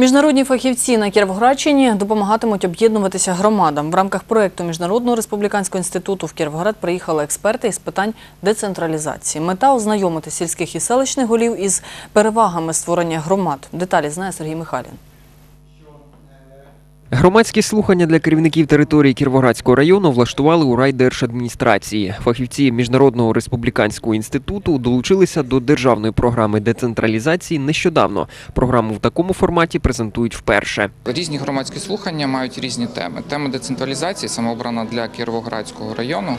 Міжнародні фахівці на Кіровоградщині допомагатимуть об'єднуватися громадам. В рамках проєкту Міжнародного республіканського інституту в Кіровоград приїхали експерти із питань децентралізації. Мета ознайомити сільських і селищних голів із перевагами створення громад. Деталі знає Сергій Михайлін. Громадські слухання для керівників території Кіровоградського району влаштували у райдержадміністрації. Фахівці Міжнародного республіканського інституту долучилися до державної програми децентралізації нещодавно. Програму в такому форматі презентують вперше. Різні громадські слухання мають різні теми. Тема децентралізації саме обрана для Кіровоградського району,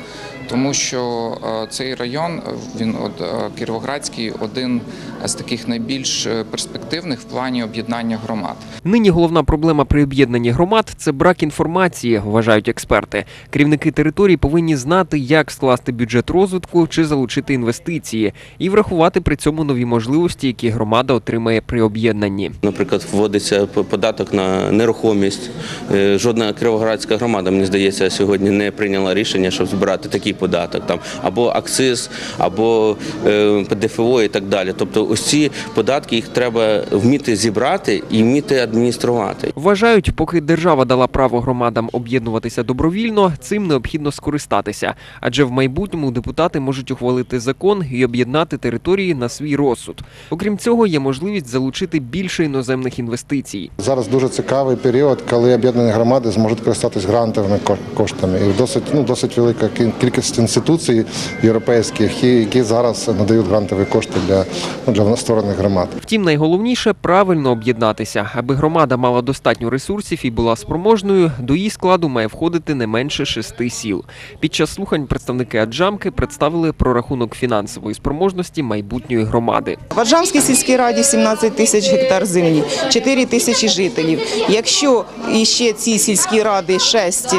тому що е, цей район він от, е, Кіровоградський один з таких найбільш е, перспективних в плані об'єднання громад. Нині головна проблема при об'єднанні громад це брак інформації, вважають експерти. Керівники територій повинні знати, як скласти бюджет розвитку чи залучити інвестиції, і врахувати при цьому нові можливості, які громада отримає при об'єднанні. Наприклад, вводиться податок на нерухомість. Е, Жодна кіровоградська громада, мені здається, сьогодні не прийняла рішення, щоб збирати такий податок, там або акциз, або е, ПДФО і так далі. Тобто, ось ці податки їх треба вміти зібрати і вміти адмініструвати. Вважають, поки держава дала право громадам об'єднуватися добровільно, цим необхідно скористатися, адже в майбутньому депутати можуть ухвалити закон і об'єднати території на свій розсуд. Окрім цього, є можливість залучити більше іноземних інвестицій. Зараз дуже цікавий період, коли об'єднані громади зможуть користатись грантовими коштами. І досить ну досить велика кі- кількість інституцій європейських, які зараз надають грантові кошти для, ну, для створених громад. Втім, найголовніше правильно об'єднатися, аби громада мала достатньо ресурсів і була спроможною. До її складу має входити не менше шести сіл. Під час слухань представники Аджамки представили прорахунок фінансової спроможності майбутньої громади. В Аджамській сільській раді 17 тисяч гектар землі, 4 тисячі жителів. Якщо іще ці сільські ради 6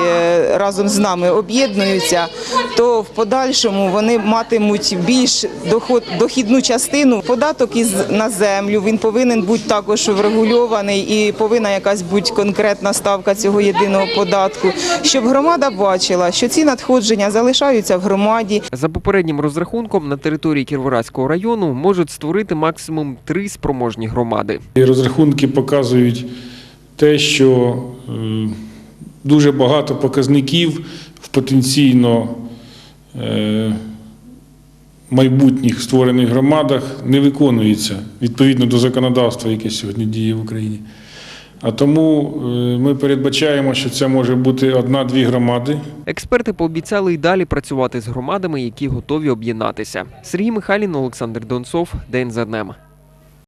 разом з нами об'єднуються, то в подальшому вони матимуть більш доход, дохідну частину. Податок із на землю він повинен бути також врегульований і повинна якась бути конкретна ставка цього єдиного податку, щоб громада бачила, що ці надходження залишаються в громаді, За попереднім розрахунком на території Кіровоградського району можуть створити максимум три спроможні громади. І розрахунки показують те, що дуже багато показників в потенційно е, майбутніх створених громадах не виконується відповідно до законодавства, яке сьогодні діє в Україні. А тому е, ми передбачаємо, що це може бути одна-дві громади. Експерти пообіцяли й далі працювати з громадами, які готові об'єднатися. Сергій Михайлін, Олександр Донцов, День за днем.